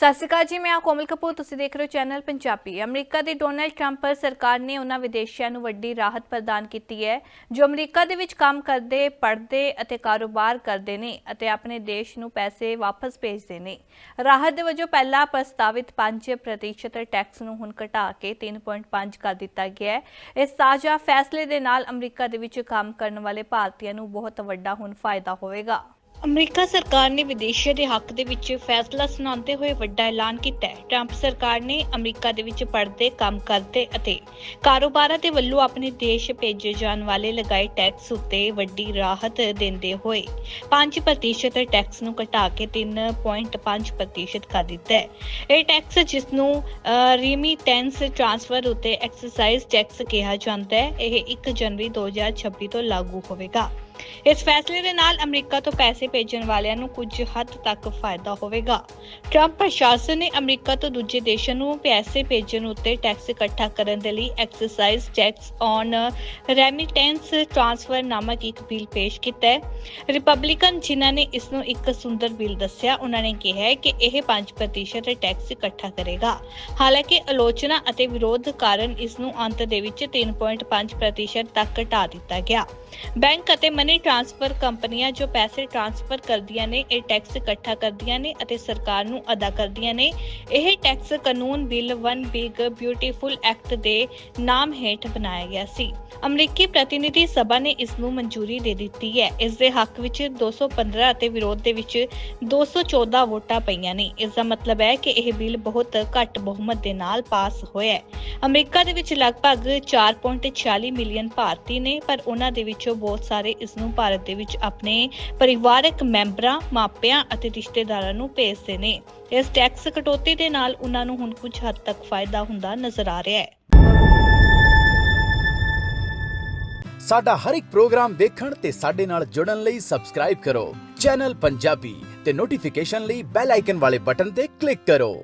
ਸਤਿ ਸ਼੍ਰੀ ਅਕਾਲ ਜੀ, ਮੈਂ ਆ ਕੋਮਲ ਕਪੂਰ, ਤੁਸੀਂ ਦੇਖ ਰਹੇ ਹੋ ਚੈਨਲ ਪੰਜਾਬੀ। ਅਮਰੀਕਾ ਦੀ ਡੋਨਲਡ ਟਰੰਪ ਸਰਕਾਰ ਨੇ ਉਹਨਾਂ ਵਿਦੇਸ਼ੀਆਂ ਨੂੰ ਵੱਡੀ ਰਾਹਤ ਪ੍ਰਦਾਨ ਕੀਤੀ ਹੈ, ਜੋ ਅਮਰੀਕਾ ਦੇ ਵਿੱਚ ਕੰਮ ਕਰਦੇ, ਪੜ੍ਹਦੇ ਅਤੇ ਕਾਰੋਬਾਰ ਕਰਦੇ ਨੇ ਅਤੇ ਆਪਣੇ ਦੇਸ਼ ਨੂੰ ਪੈਸੇ ਵਾਪਸ ਭੇਜਦੇ ਨੇ। ਰਾਹਤ ਦੇ ਵਜੋਂ ਪਹਿਲਾ ਪ੍ਰਸਤਾਵਿਤ 5% ਟੈਕਸ ਨੂੰ ਹੁਣ ਘਟਾ ਕੇ 3.5 ਕਰ ਦਿੱਤਾ ਗਿਆ ਹੈ। ਇਸ ਤਾਜ਼ਾ ਫੈਸਲੇ ਦੇ ਨਾਲ ਅਮਰੀਕਾ ਦੇ ਵਿੱਚ ਕੰਮ ਕਰਨ ਵਾਲੇ ਭਾਰਤੀਆਂ ਨੂੰ ਬਹੁਤ ਵੱਡਾ ਹੁਣ ਫਾਇਦਾ ਹੋਵੇਗਾ। ਅਮਰੀਕਾ ਸਰਕਾਰ ਨੇ ਵਿਦੇਸ਼ੀਆਂ ਦੇ ਹੱਕ ਦੇ ਵਿੱਚ ਫੈਸਲਾ ਸੁਣਾਉਂਦੇ ਹੋਏ ਵੱਡਾ ਐਲਾਨ ਕੀਤਾ ਹੈ। ਟਰੰਪ ਸਰਕਾਰ ਨੇ ਅਮਰੀਕਾ ਦੇ ਵਿੱਚ ਪੜ੍ਹਦੇ, ਕੰਮ ਕਰਦੇ ਅਤੇ ਕਾਰੋਬਾਰਾਂ ਦੇ ਵੱਲੋਂ ਆਪਣੇ ਦੇਸ਼ ਭੇਜੇ ਜਾਣ ਵਾਲੇ ਲਗਾਏ ਟੈਕਸ ਉੱਤੇ ਵੱਡੀ ਰਾਹਤ ਦਿੰਦੇ ਹੋਏ 5% ਟੈਕਸ ਨੂੰ ਘਟਾ ਕੇ 3.5% ਕਰ ਦਿੱਤਾ ਹੈ। ਇਹ ਟੈਕਸ ਜਿਸ ਨੂੰ ਰੀਮਿਟੈਂਸ ਟ੍ਰਾਂਸਫਰ ਉੱਤੇ ਐਕਸਰਸਾਈਜ਼ ਟੈਕਸ ਕਿਹਾ ਜਾਂਦਾ ਹੈ, ਇਹ 1 ਜਨਵਰੀ 2026 ਤੋਂ ਲਾਗੂ ਹੋਵੇਗਾ। ਇਸ ਫੈਸਲੇ ਦੇ ਨਾਲ ਅਮਰੀਕਾ ਤੋਂ ਪੈਸੇ ਭੇਜਣ ਵਾਲਿਆਂ ਨੂੰ ਕੁਝ ਹੱਦ ਤੱਕ ਫਾਇਦਾ ਹੋਵੇਗਾ। ਟਰੰਪ ਪ੍ਰਸ਼ਾਸਨ ਨੇ ਅਮਰੀਕਾ ਤੋਂ ਦੂਜੇ ਦੇਸ਼ਾਂ ਨੂੰ ਪੈਸੇ ਭੇਜਣ ਉੱਤੇ ਟੈਕਸ ਇਕੱਠਾ ਕਰਨ ਦੇ ਲਈ exercise tax on remittance transfer ਨਾਮਕ ਇੱਕ ਬਿੱਲ ਪੇਸ਼ ਕੀਤਾ ਹੈ। ਰਿਪਬਲਿਕਨ ਜਿਨ੍ਹਾਂ ਨੇ ਇਸ ਨੂੰ ਇੱਕ ਸੁੰਦਰ ਬਿੱਲ ਦੱਸਿਆ, ਉਹਨਾਂ ਨੇ ਕਿਹਾ ਕਿ ਇਹ 5% ਟੈਕਸ ਇਕੱਠਾ ਕਰੇਗਾ। ਹਾਲਾਂਕਿ ਆਲੋਚਨਾ ਅਤੇ ਵਿਰੋਧ ਕਾਰਨ ਇਸ ਨੂੰ ਅੰਤ ਦੇ ਵਿੱਚ 3.5% ਤੱਕ ਘਟਾ ਦਿੱਤਾ ਗਿਆ। ਬੈਂਕ ਅਤੇ ਮਨੀ ਟ੍ਰਾਂਸਫਰ ਕੰਪਨੀਆਂ ਜੋ ਪੈਸੇ ਟ੍ਰਾਂਸਫਰ ਕਰਦੀਆਂ ਨੇ, ਇਹ ਟੈਕਸ ਇਕੱਠਾ ਕਰਦੀਆਂ ਨੇ ਅਤੇ ਸਰਕਾਰ ਨੂੰ ਅਦਾ ਕਰਦੀਆਂ ਨੇ। ਇਹ ਟੈਕਸ ਕਾਨੂੰਨ bill one big beautiful act ਦੇ ਨਾਮ ਹੇਠ ਬਣਾਇਆ ਗਿਆ ਸੀ। ਅਮਰੀਕੀ ਪ੍ਰਤੀਨਿਧੀ ਸਭਾ ਨੇ ਇਸ ਨੂੰ ਮਨਜ਼ੂਰੀ ਦੇ ਦਿੱਤੀ ਹੈ। ਇਸ ਦੇ ਹੱਕ ਵਿੱਚ 215 ਅਤੇ ਵਿਰੋਧ ਦੇ ਵਿੱਚ 214 ਵੋਟਾਂ ਪਈਆਂ ਨੇ। ਇਸ ਦਾ ਮਤਲਬ ਹੈ ਕਿ ਇਹ ਬਿੱਲ ਬਹੁਤ ਘੱਟ ਬਹੁਮਤ ਦੇ ਨਾਲ ਪਾਸ ਹੋਇਆ ਹੈ। ਅਮਰੀਕਾ ਦੇ ਵਿੱਚ ਲਗਭਗ 4.46 ਮਿਲੀਅਨ ਭਾਰਤੀ ਨੇ, ਪਰ ਉਹਨਾਂ ਦੇ ਵਿੱਚੋਂ ਬਹੁਤ ਸਾਰੇ ਇਸ ਨੂੰ ਭਾਰਤ ਦੇ ਵਿੱਚ ਆਪਣੇ ਪਰਿਵਾਰ ਪਰਿਵਾਰਕ ਮੈਂਬਰਾਂ, ਮਾਪਿਆਂ ਅਤੇ ਰਿਸ਼ਤੇਦਾਰਾਂ ਨੂੰ ਭੇਜਦੇ ਨੇ। ਇਸ ਟੈਕਸ ਕਟੌਤੀ ਦੇ ਨਾਲ ਉਹਨਾਂ ਨੂੰ ਹੁਣ ਕੁਝ ਹੱਦ ਤੱਕ ਫਾਇਦਾ ਹੁੰਦਾ ਨਜ਼ਰ ਆ ਰਿਹਾ ਹੈ। ਸਾਡਾ ਹਰ ਇੱਕ ਪ੍ਰੋਗਰਾਮ ਦੇਖਣ ਤੇ ਸਾਡੇ ਨਾਲ ਜੁੜਨ ਲਈ ਸਬਸਕ੍ਰਾਈਬ ਕਰੋ। ਚੈਨਲ ਪੰਜਾਬੀ ਤੇ ਨੋਟੀਫਿਕੇਸ਼ਨ ਲਈ ਬੈਲ ਆਈਕਨ ਵਾਲੇ ਬਟਨ ਤੇ ਕਲਿੱਕ ਕਰੋ।